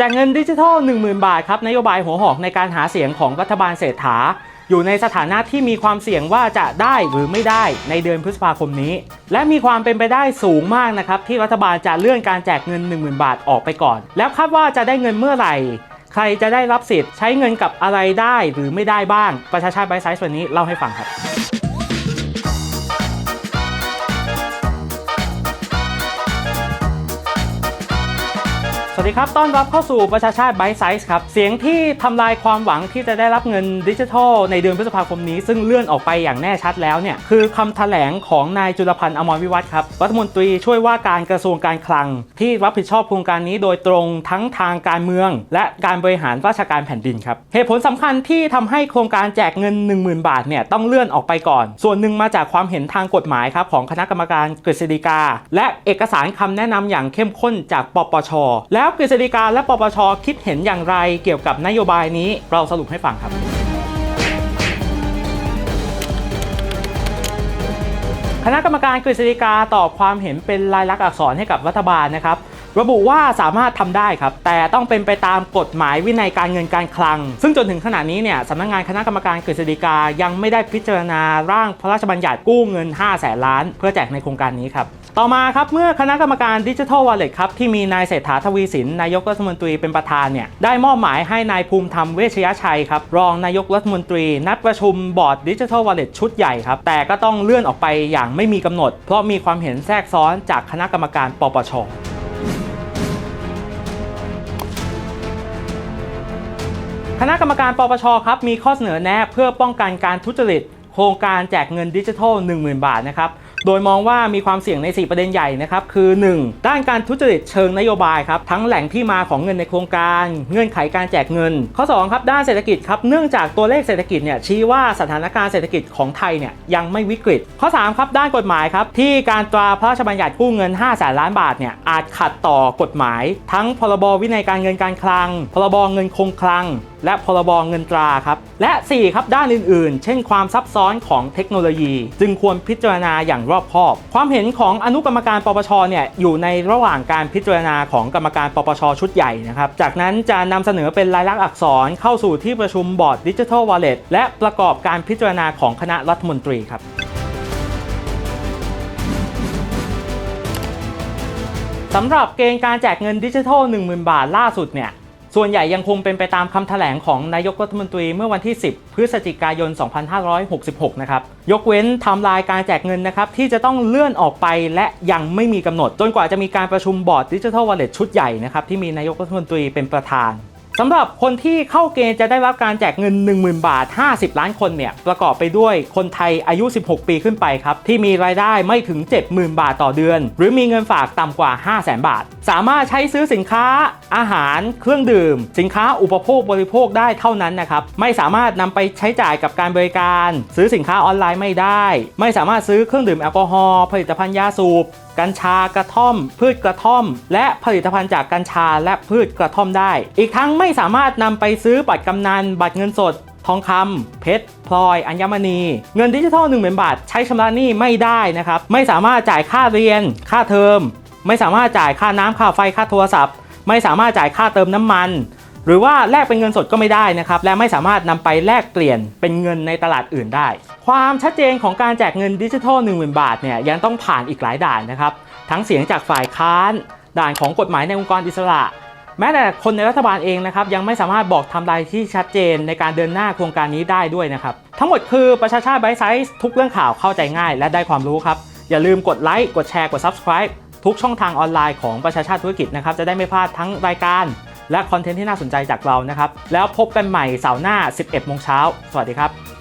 แจกเงินดิจิทัล 10,000 บาทครับนโยบายหัวหอกในการหาเสียงของรัฐบาลเศรษฐา อยู่ในสถานะที่มีความเสี่ยงว่าจะได้หรือไม่ได้ในเดือนพฤษภาคมนี้ และมีความเป็นไปได้สูงมากนะครับที่รัฐบาลจะเลื่อนการแจกเงิน 10,000 บาทออกไปก่อน แล้วคาดว่าจะได้เงินเมื่อไหร่ ใครจะได้รับสิทธิ์ใช้เงินกับอะไรได้หรือไม่ได้บ้าง ประชาชาติไบไซส์วันนี้เล่าให้ฟังครับ ดีครับ ต้อนรับเข้าสู่ประชาชาติไบไซส์ครับ เสียงที่ทำลายความหวังที่จะได้รับเงินดิจิทัล ในเดือนพฤษภาคมนี้ ซึ่งเลื่อนออกไปอย่างแน่ชัดแล้วเนี่ย คือคำแถลงของนายจุลพันธ์อมรวิวัฒน์ครับ รัฐมนตรีช่วยว่าการกระทรวงการคลัง ที่รับผิดชอบโครงการนี้โดยตรงทั้งทางการเมือง และการบริหารราชการแผ่นดินครับ เหตุผลสำคัญที่ทำให้โครงการแจกเงิน 10,000 บาทเนี่ยต้องเลื่อนออกไปก่อน ส่วนหนึ่งมาจากความเห็นทางกฎหมายครับของคณะกรรมการกฤษฎีกา และเอกสารคำแนะนำอย่างเข้มข้นจากปปชแล้วกฤษฎีกาและปปชคิดเห็นอย่างไรเกี่ยวกับนโยบายนี้เราสรุปให้ฟังครับคณะกรรมการกฤษฎีกาตอบความเห็นเป็นลายลักษณ์อักษรให้กับรัฐบาลนะครับ ระบุว่าสามารถทำได้ครับ แต่ต้องเป็นไปตามกฎหมายวินัยการเงินการคลัง ซึ่งจนถึงขณะนี้เนี่ยสำนักงานคณะกรรมการกฤษฎีกายังไม่ได้พิจารณาร่างพระราชบัญญัติกู้เงิน5แสนล้าน เพื่อแจกในโครงการนี้ครับต่อมาครับเมื่อคณะกรรมการดิจิทัลวอลเล็ตครับที่มีนายเศรษฐาทวีสินนายกรัฐมนตรีเป็นประธานเนี่ยได้มอบหมายให้นายภูมิธรรมเวชยชัยครับรองนายกรัฐมนตรี นัดประชุมบอร์ดดิจิทัลวอลเล็ตชุดใหญ่ครับแต่ก็ต้องเลื่อนออกไปอย่างไม่มีกำหนด เพราะมีความเห็นแทรกซ้อนจากคณะกรรมการปปช คณะกรรมการปปชครับมีข้อเสนอแนะเพื่อป้องกันการทุจริต โครงการแจกเงินดิจิทัล 10,000 บาทนะครับ โดยมองว่ามีความเสี่ยงใน 4 ประเด็นใหญ่นะครับคือ 1. ด้านการทุจริตเชิงนโยบายครับทั้งแหล่งที่มาของเงินในโครงการ เงื่อนไขการแจกเงิน ข้อ 2 ครับด้านเศรษฐกิจครับเนื่องจากตัวเลขเศรษฐกิจเนี่ยชี้ว่าสถานการณ์เศรษฐกิจของไทยเนี่ยยังไม่วิกฤต ข้อ 3 ครับด้านกฎหมายครับที่การตราพระราชบัญญัติกู้เงิน 5 แสนล้านบาทเนี่ยอาจขัดต่อกฎหมาย ทั้งพรบวินัยการเงินการคลัง พรบเงินคงคลัง และพรบเงินตราครับและ 4 ครับด้านอื่นๆ เช่นความซับซ้อนของเทคโนโลยี จึงควรพิจารณาอย่างรอบคอบ ความเห็นของอนุกรรมการปปชเนี่ยอยู่ในระหว่างการพิจารณาของกรรมการปปชชุดใหญ่นะครับจากนั้นจะนำเสนอเป็นลายลักษณ์อักษรเข้าสู่ที่ประชุมบอร์ดดิจิทัลวอลเล็ตและประกอบการพิจารณาของคณะรัฐมนตรีครับสำหรับเกณฑ์การแจกเงินดิจิทัล 10,000 บาทล่าสุดเนี่ย ส่วนใหญ่ยังคงเป็นไปตามคำแถลงของนายกรัฐมนตรีเมื่อวันที่ 10 พฤศจิกายน 2566 นะครับ ยกเว้นไทม์ไลน์การแจกเงินนะครับ ที่จะต้องเลื่อนออกไปและยังไม่มีกำหนด จนกว่าจะมีการประชุมบอร์ดดิจิทัลวอลเล็ตชุดใหญ่นะครับ ที่มีนายกรัฐมนตรีเป็นประธานสำหรับคนที่เข้าเกณฑ์จะได้รับการแจกเงิน 10,000 บาท 50 ล้านคนเนี่ย ประกอบไปด้วยคนไทยอายุ 16 ปีขึ้นไปครับ ที่มีรายได้ไม่ถึง 70,000 บาทต่อเดือน หรือมีเงินฝากต่ำกว่า 500,000 บาทสามารถใช้ซื้อสินค้าอาหารเครื่องดื่ม สินค้าอุปโภคบริโภคได้เท่านั้นนะครับไม่สามารถนำไปใช้จ่ายกับการบริการ ซื้อสินค้าออนไลน์ไม่ได้ ไม่สามารถซื้อเครื่องดื่มแอลกอฮอล์ผลิตภัณฑ์ยาสูบกัญชากระท่อม พืชกระท่อม และผลิตภัณฑ์จากกัญชาและพืชกระท่อมได้ อีกทั้งไม่สามารถนำไปซื้อบัตรกำนันบัตรเงินสดทองคำเพชร พลอย อัญมณี เงินดิจิทัล1 0,000บาท ใช้ชำระหนี้ไม่ได้นะครับ ไม่สามารถจ่ายค่าเรียน ค่าเทอม ไม่สามารถจ่ายค่าน้ำค่าไฟค่าโทรศัพท์ ไม่สามารถจ่ายค่าเติมน้ำมัน หรือว่าแลกเป็นเงินสดก็ไม่ได้นะครับและไม่สามารถนำไปแลกเปลี่ยนเป็นเงินในตลาดอื่นได้ ความชัดเจนของการแจกเงินดิจิทัล10,000 บาทเนี่ยยังต้องผ่านอีกหลายด่านนะครับทั้งเสียงจากฝ่ายค้าน ด่านของกฎหมายในองค์กรอิสระ แม้แต่คนในรัฐบาลเองนะครับยังไม่สามารถบอกทำลายที่ชัดเจนในการเดินหน้าโครงการนี้ได้ด้วยนะครับทั้งหมดคือประชาชาติไบไซส์ทุกเรื่องข่าวเข้าใจง่าย และได้ความรู้ครับอย่าลืมกดไลค์กดแชร์กด Subscribe ทุกช่องทางออนไลน์ของประชาชาติธุรกิจนะครับจะได้ไม่พลาดทั้งรายการและคอนเทนต์ที่น่าสนใจจากเรานะครับ แล้วพบกันใหม่เสาร์หน้า 11 โมงเช้า สวัสดีครับ